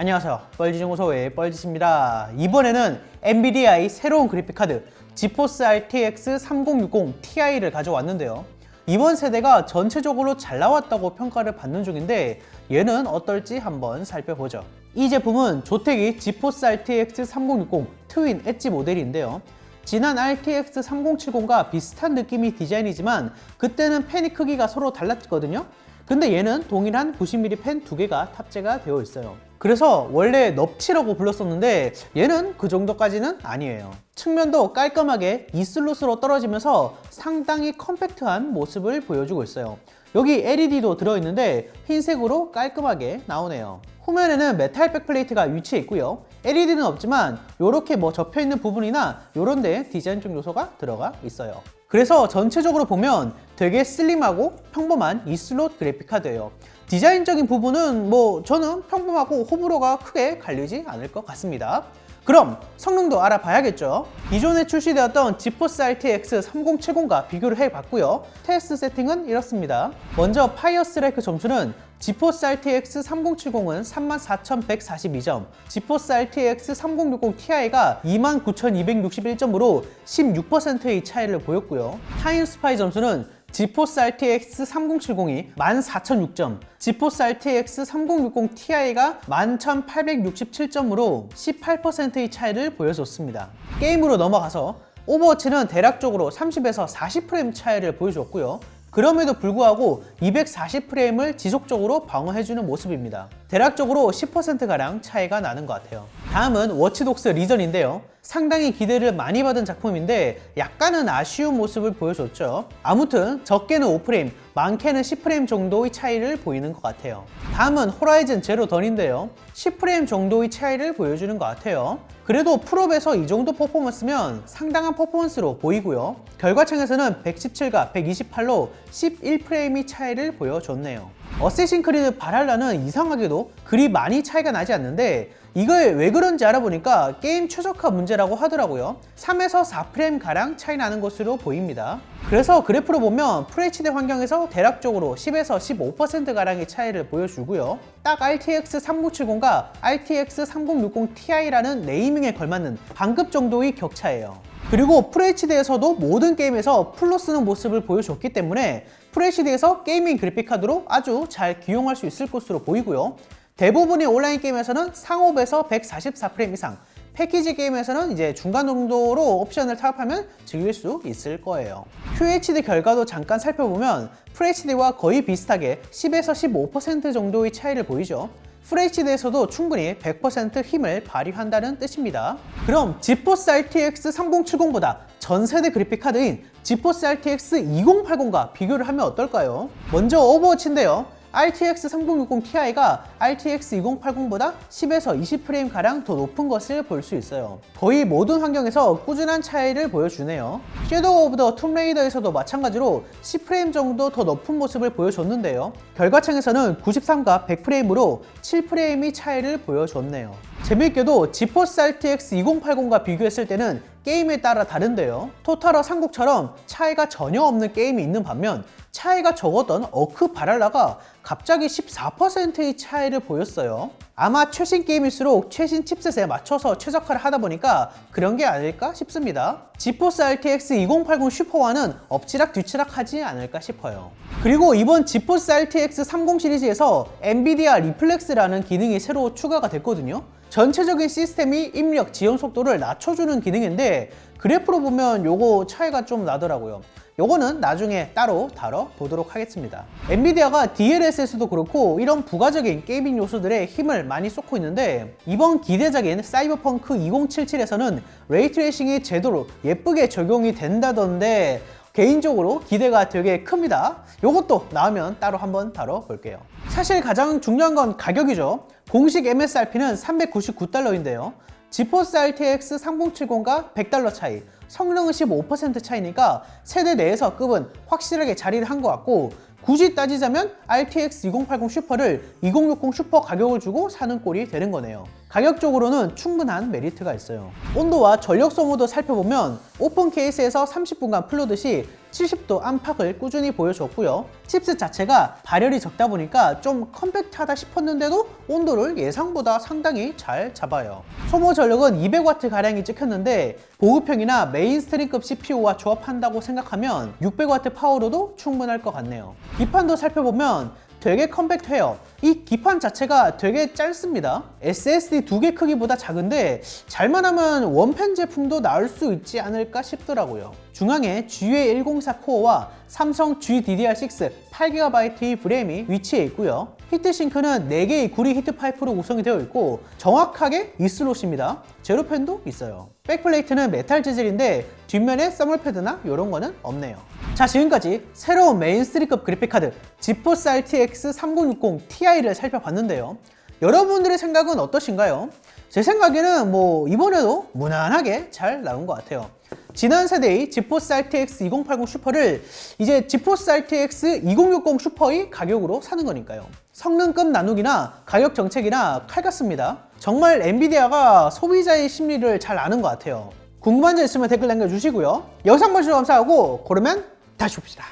안녕하세요. 뻘지중고소의 뻘짓입니다. 이번에는 엔비디아의 새로운 그래픽카드 지포스 RTX 3060 Ti를 가져왔는데요. 이번 세대가 전체적으로 잘 나왔다고 평가를 받는 중인데 얘는 어떨지 한번 살펴보죠. 이 제품은 조텍이 지포스 RTX 3060 트윈 엣지 모델인데요. 지난 RTX 3070과 비슷한 느낌의 디자인이지만 그때는 펜이 크기가 서로 달랐거든요. 근데 얘는 동일한 90mm 펜 두 개가 탑재가 되어 있어요. 그래서 원래 넙치라고 불렀었는데 얘는 그 정도까지는 아니에요. 측면도 깔끔하게 이슬롯으로 떨어지면서 상당히 컴팩트한 모습을 보여주고 있어요. 여기 LED도 들어있는데 흰색으로 깔끔하게 나오네요. 후면에는 메탈 백플레이트가 위치해 있고요. LED는 없지만 이렇게 뭐 접혀 있는 부분이나 이런 데 디자인적 요소가 들어가 있어요. 그래서 전체적으로 보면 되게 슬림하고 평범한 이슬롯 그래픽 카드예요. 디자인적인 부분은 뭐 저는 평범하고 호불호가 크게 갈리지 않을 것 같습니다. 그럼 성능도 알아봐야겠죠. 기존에 출시되었던 지포스 RTX 3070과 비교를 해봤고요. 테스트 세팅은 이렇습니다. 먼저 파이어 스트라이크 점수는 지포스 RTX 3070은 34,142점, 지포스 RTX 3060 Ti가 29,261점으로 16%의 차이를 보였고요. 타임 스파이 점수는 지포스 RTX 3070이 14,006점, 지포스 RTX 3060 Ti가 11,867점으로 18%의 차이를 보여줬습니다. 게임으로 넘어가서 오버워치는 대략적으로 30에서 40프레임 차이를 보여줬고요. 그럼에도 불구하고 240프레임을 지속적으로 방어해주는 모습입니다. 대략적으로 10%가량 차이가 나는 것 같아요. 다음은 워치독스 리전인데요. 상당히 기대를 많이 받은 작품인데 약간은 아쉬운 모습을 보여줬죠. 아무튼 적게는 5프레임, 많게는 10프레임 정도의 차이를 보이는 것 같아요. 다음은 호라이즌 제로 던인데요. 10프레임 정도의 차이를 보여주는 것 같아요. 그래도 풀업에서 이 정도 퍼포먼스면 상당한 퍼포먼스로 보이고요. 결과창에서는 117과 128로 11프레임의 차이를 보여줬네요. 어쌔신 크리드 바랄라는 이상하게도 그리 많이 차이가 나지 않는데 이거에 왜 그런지 알아보니까 게임 최적화 문제라고 하더라고요. 3에서 4프레임 가량 차이 나는 것으로 보입니다. 그래서 그래프로 보면 FHD 환경에서 대략적으로 10에서 15% 가량의 차이를 보여주고요. 딱 RTX 3070과 RTX 3060 Ti라는 네이밍에 걸맞는 반급 정도의 격차예요. 그리고 FHD에서도 모든 게임에서 풀로 쓰는 모습을 보여줬기 때문에 FHD에서 게이밍 그래픽 카드로 아주 잘 기용할 수 있을 것으로 보이고요. 대부분의 온라인 게임에서는 상업에서 144프레임 이상, 패키지 게임에서는 이제 중간 정도로 옵션을 타협하면 즐길 수 있을 거예요. QHD 결과도 잠깐 살펴보면 FHD와 거의 비슷하게 10에서 15% 정도의 차이를 보이죠. FHD에서도 충분히 100% 힘을 발휘한다는 뜻입니다. 그럼 지포스 RTX 3070보다 전 세대 그래픽 카드인 지포스 RTX 2080과 비교를 하면 어떨까요? 먼저 오버워치인데요. RTX 3060 Ti가 RTX 2080보다 10에서 20프레임 가량 더 높은 것을 볼 수 있어요. 거의 모든 환경에서 꾸준한 차이를 보여주네요. 섀도우 오브 더 툼레이더에서도 마찬가지로 10프레임 정도 더 높은 모습을 보여줬는데요. 결과창에서는 93과 100프레임으로 7프레임의 차이를 보여줬네요. 재미있게도 지포스 RTX 2080과 비교했을 때는 게임에 따라 다른데요. 토탈러 삼국처럼 차이가 전혀 없는 게임이 있는 반면 차이가 적었던 어크 바랄라가 갑자기 14%의 차이를 보였어요. 아마 최신 게임일수록 최신 칩셋에 맞춰서 최적화를 하다 보니까 그런 게 아닐까 싶습니다. 지포스 RTX 2080 슈퍼와는 엎치락 뒤치락 하지 않을까 싶어요. 그리고 이번 지포스 RTX 30 시리즈에서 엔비디아 리플렉스라는 기능이 새로 추가가 됐거든요. 전체적인 시스템이 입력 지연 속도를 낮춰주는 기능인데 그래프로 보면 요거 차이가 좀 나더라고요. 요거는 나중에 따로 다뤄보도록 하겠습니다. 엔비디아가 DLSS도 그렇고 이런 부가적인 게이밍 요소들에 힘을 많이 쏟고 있는데 이번 기대작인 사이버펑크 2077에서는 레이트레이싱이 제대로 예쁘게 적용이 된다던데 개인적으로 기대가 되게 큽니다. 요것도 나오면 따로 한번 다뤄볼게요. 사실 가장 중요한 건 가격이죠. 공식 MSRP는 399달러인데요. 지포스 RTX 3070과 100달러 차이, 성능은 15% 차이니까 세대 내에서 급은 확실하게 자리를 한 것 같고 굳이 따지자면 RTX 2080 슈퍼를 2060 슈퍼 가격을 주고 사는 꼴이 되는 거네요. 가격적으로는 충분한 메리트가 있어요. 온도와 전력 소모도 살펴보면 오픈 케이스에서 30분간 풀로듯이 70도 안팎을 꾸준히 보여줬고요. 칩셋 자체가 발열이 적다 보니까 좀 컴팩트하다 싶었는데도 온도를 예상보다 상당히 잘 잡아요. 소모 전력은 200W 가량이 찍혔는데 보급형이나 메인스트림급 CPU와 조합한다고 생각하면 600W 파워로도 충분할 것 같네요. 기판도 살펴보면 되게 컴팩트해요. 이 기판 자체가 되게 짧습니다. SSD 두 개 크기보다 작은데 잘만 하면 원펜 제품도 나올 수 있지 않을까 싶더라고요. 중앙에 GA104 코어와 삼성 GDDR6 8GB 브램이 위치해 있고요. 히트싱크는 4개의 구리 히트 파이프로 구성이 되어 있고 정확하게 이 슬롯입니다. 제로펜도 있어요. 백플레이트는 메탈 재질인데 뒷면에 써멀패드나 이런 거는 없네요. 자 지금까지 새로운 메인스트림급 그래픽카드 지포스 RTX 3060 Ti 를 살펴봤는데요. 여러분들의 생각은 어떠신가요? 제 생각에는 뭐 이번에도 무난하게 잘 나온 것 같아요. 지난 세대의 지포스 RTX 2080 슈퍼를 이제 지포스 RTX 2060 슈퍼의 가격으로 사는 거니까요. 성능급 나누기나 가격 정책이나 칼 같습니다. 정말 엔비디아가 소비자의 심리를 잘 아는 것 같아요. 궁금한 점 있으면 댓글 남겨주시고요. 영상 보시러 감사하고 고르면 다시 봅시다.